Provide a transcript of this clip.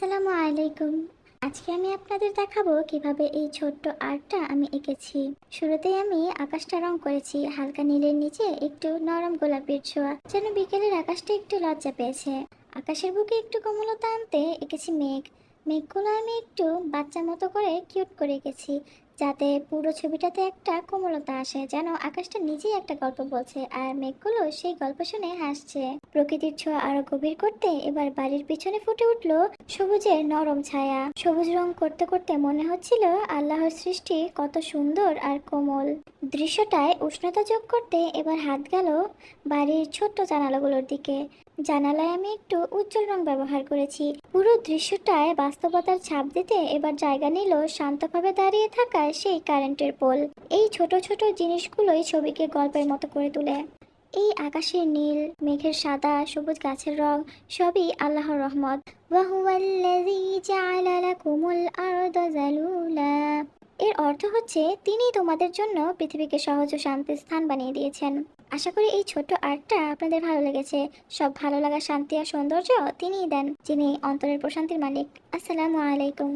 আসসালামু আলাইকুম। আজকে আমি আপনাদের দেখাবো কীভাবে এই ছোট্ট আর্টটা আমি এঁকেছি। শুরুতেই আমি আকাশটা রং করেছি, হালকা নীলের নিচে একটু নরম গোলাপের ছোঁয়া, যেন বিকেলের আকাশটা একটু লজ্জা পেয়েছে। আকাশের বুকে একটু কোমলতা আনতে এঁকেছি মেঘ। মেঘগুলো আমি একটু বাচ্চা মতো করে কিউট করে এঁকেছি। যাতে পুরো ছবিটাতে একটা কোমলতা আসে, যেন আকাশটা নিজেই একটা গল্প বলছে আর মেঘগুলো সেই গল্প শুনে হাসছে। প্রকৃতির ছোঁয়া আরও গভীর করতে এবার বাড়ির পিছনে ফুটে উঠল সবুজের নরম ছায়া। সবুজ রং করতে করতে মনে হচ্ছিল আল্লাহর সৃষ্টি কত সুন্দর আর কোমল। দৃশ্যটায় উষ্ণতা যোগ করতে এবার হাত গেল বাড়ির ছোট্ট জানালাগুলোর দিকে। জানালায় আমি একটু উজ্জ্বল রং ব্যবহার করেছি। পুরো দৃশ্যটায় বাস্তবতার ছাপ দিতে এবার জায়গা নিল শান্তভাবে দাঁড়িয়ে থাকা সেই কারেন্টের পোল। এই ছোট ছোট জিনিসগুলোই ছবিকে গল্পের মতো করে তোলে। এই আকাশের নীল, মেঘের সাদা, সবুজ গাছের রং, সবই আল্লাহর রহমত। ওয়াহুয়াল্লাযী জাআলা লাকুমুল আরদা যালুলা এর অর্থ হচ্ছে তিনি তোমাদের জন্য পৃথিবীকে সহজ ও শান্তির স্থান বানিয়ে দিয়েছেন। আশা করি এই ছোট্ট আর্টটা আপনাদের ভালো লেগেছে। সব ভালো লাগা, শান্তি আর সৌন্দর্য তিনিই দেন, যিনি অন্তরের প্রশান্তির মালিক। আসসালামু আলাইকুম।